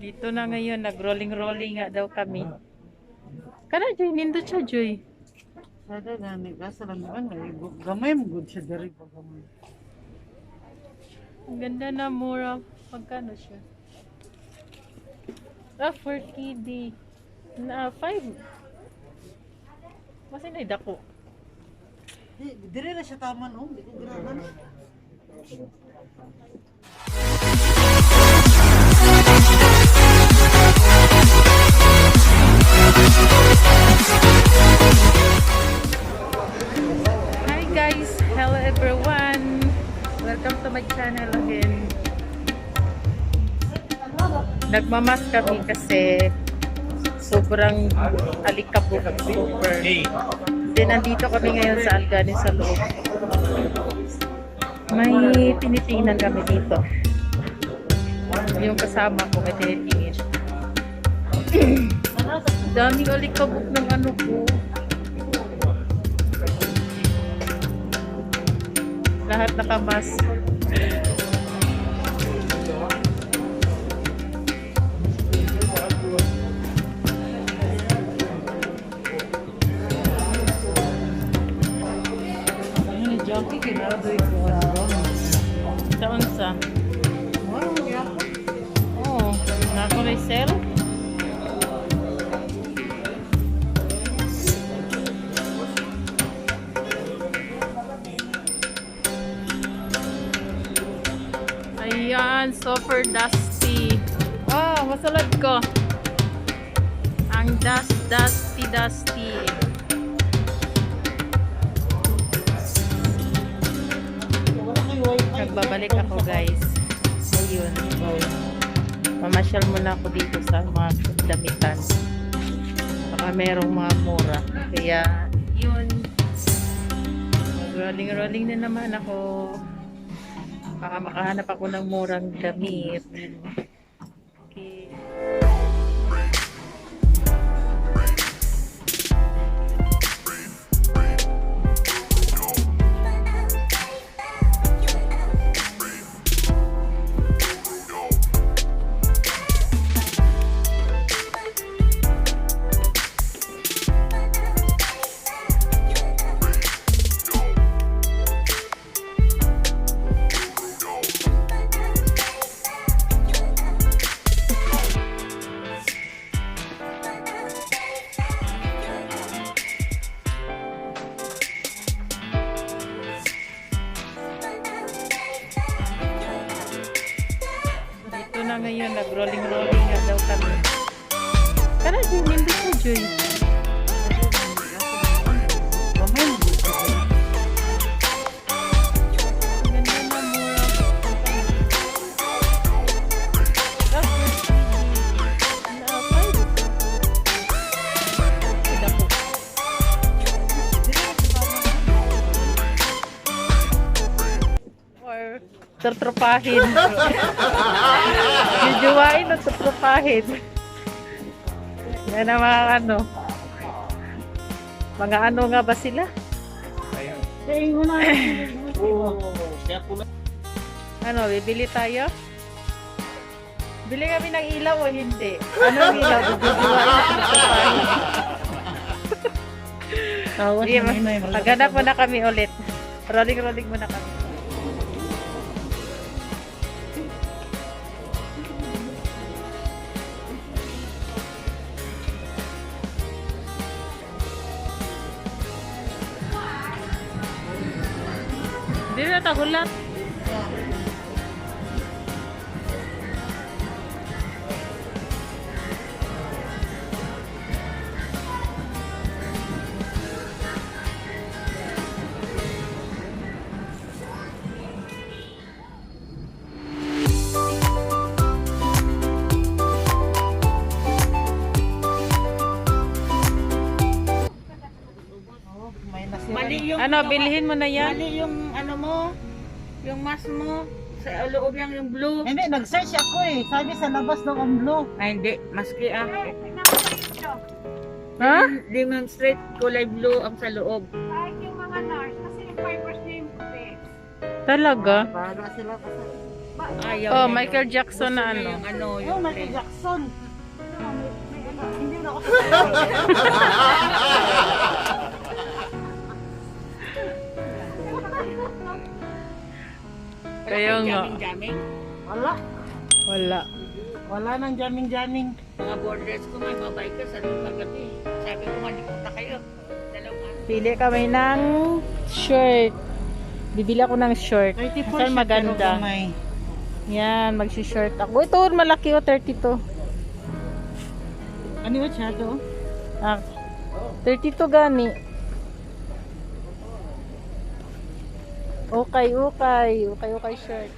Dito na ngayon, nag-rolling-rolling nga daw kami. Kana, Joy, nindot siya, Joy. Sada gani gasa lang ano, gamay mo gud siya diri pa gamay. Ang ganda na, mura. Magkano siya? Ah, for kiddie. Na, five. Mas inay dako. Di diri na siya taman oh, di ko ganahan. Hi guys! Hello everyone! Welcome to my channel again. Nagmamas kami kasi sobrang alikabok super. Then nandito kami ngayon sa Alganin sa loob. May tinitingnan kami dito. Yung kasama ko may tinitingin. Daming alikabok ng ano ko. Lahat nakamas. Ayan, super dusty. Oh, masulad ko. Ang dust, dusty, dusty. Nagbabalik ako guys. Ayun. Mamasyal muna ako dito sa mga damitan. Baka merong mga mura. Kaya, yun. Rolling-rolling na naman ako. Baka makahanap ako ng murang damit. Na ngayon, nag-rolling-rolling nga daw kami. Tara, Joy, nindot mo, Joy. Tutropahin. Jujuwain o tutropahin. Yan ang mga ano. Mga ano nga ba sila? Kaya mo na. Ano, bibili tayo? Bili kami ng ilaw o hindi? Anong ilaw? Jujuwain o tutropahin? Tawas na may maghanap muna kami ulit. Rolling-rolling muna kami. Na tahulat. Oh, Ano, bilhin mo na yan? Mali yung mask mo. Sa loob lang yung blue. Hindi, nag-search ako eh. Sabi sa labas daw ang blue. Ay, hindi. Maski ah. Ha? Demonstrate kulay blue ang sa loob. Talaga? Bahala sila kasi. Ayaw Oh, niya Michael yun. Jackson na ano. Yung ano, Oh, yung Michael play. Jackson. Hindi na ako. Kaya nga. Jamming-jamming. Wala. Wala. Wala nang jamming-jamming. Mga borders ko, may babay ka sa kagabi. Sabi ko, malipunta kayo. Dalawa. Pili kami ng shirt. Bibili ako ng shirt. 34 Saan maganda? Yan, magsi-shirt ako. Ito, malaki o 32. Ano yun siya to? Ah, 32 gani. Okay, okay. Okay, okay shirt.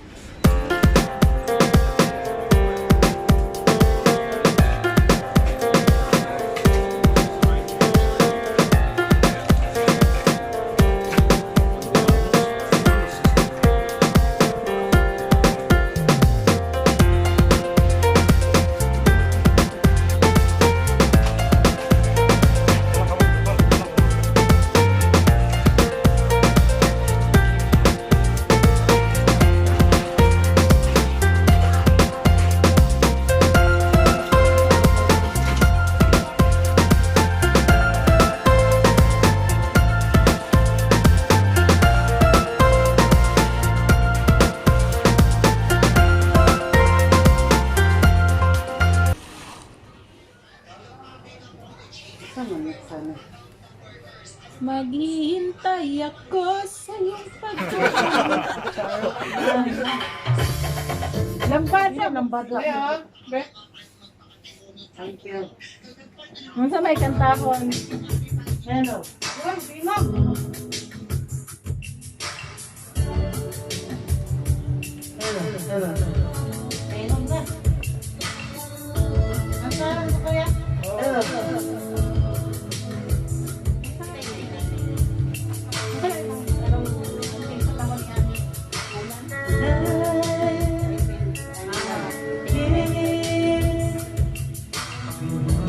Maghihintay ako sa iyong Lambada. Lambada. Thank you. Kung sa may kantahon. Hello. Uy, binog. Hello, hello. Binog na. Nasaan mo kaya? Hello. Mm-hmm.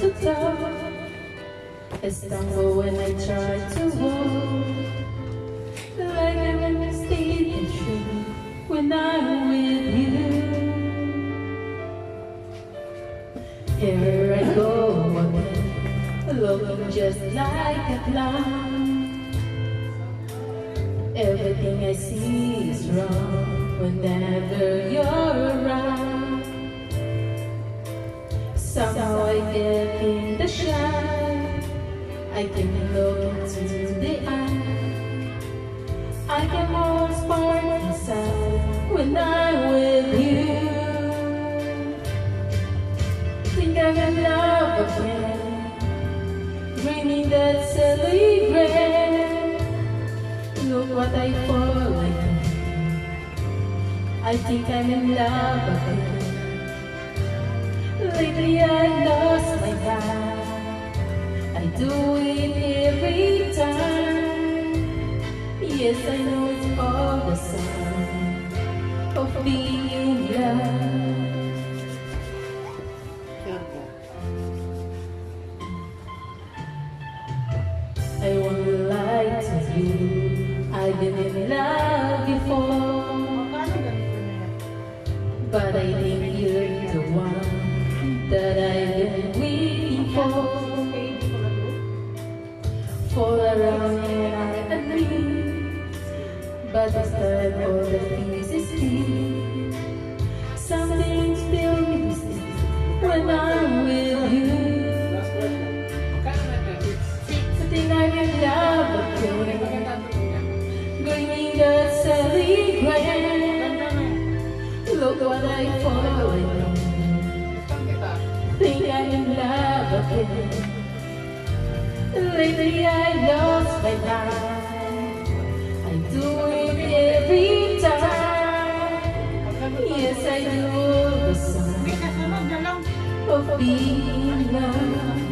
To talk, I stumble when I try to walk. Like I'm mistaken true when I'm with you. Here I go again, looking just like a clown. Shine. I can look into the eye. I can more spark inside when I'm with you. Think I'm in love again, dreaming that silly grin. Look what I fall again. I think I'm in love again. Lately I lost my mind. I do it every time. Yes, I know it's all the sign of being. Sure. I won't lie to you. I've been in love before, but I this time all the still. Something still missing when I'm with you. Think I'm in love again. Bringing the celebrate. Look what I fallen. Think I'm in love again. Lately I lost my mind. Every time. Yes, I know the sign of being loved.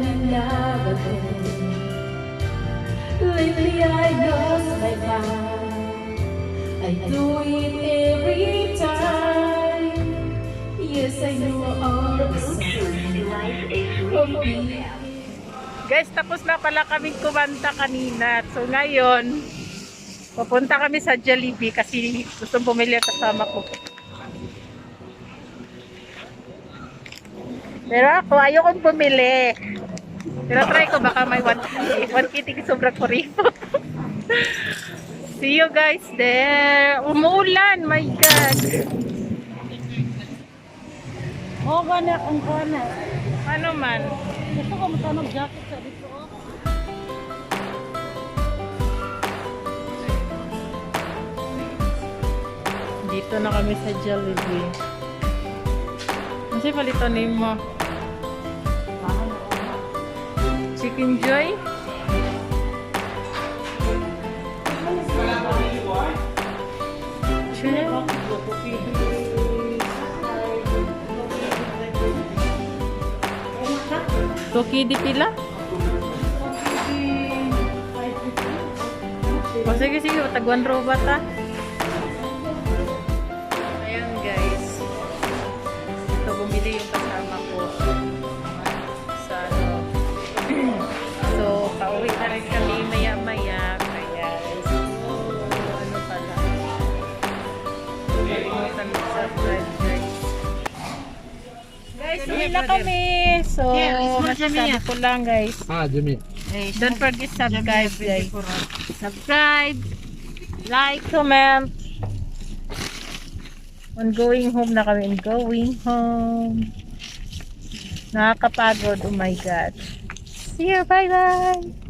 Again. Lately I lost my mind. I do it every time. Yes, I know all the signs of being Guys, tapos na pala kaming kumanta kanina. So ngayon, pupunta kami sa Jollibee kasi gusto bumili ang kasama ko. Pero ako, ayokong bumili. Pero try ko baka may 1 1 kitty sobrang kuripo. See you guys there. Umuulan, my God. Oo, gana, ang gana. Ano man. Gusto ko magkanog jacket sa dito. oh. Dito na kami sa Jollibee. Kasi palito name mo. Chicken Joy? Cookie di pila? O sige sige, tagwan robot ah. Guys, uwi na kami. So, masasabi ko lang guys. Ah, Jimmy. Don't forget subscribe guys. Subscribe, like, comment. On going home na kami. On going home. Nakakapagod. Oh my God. See you. Bye-bye.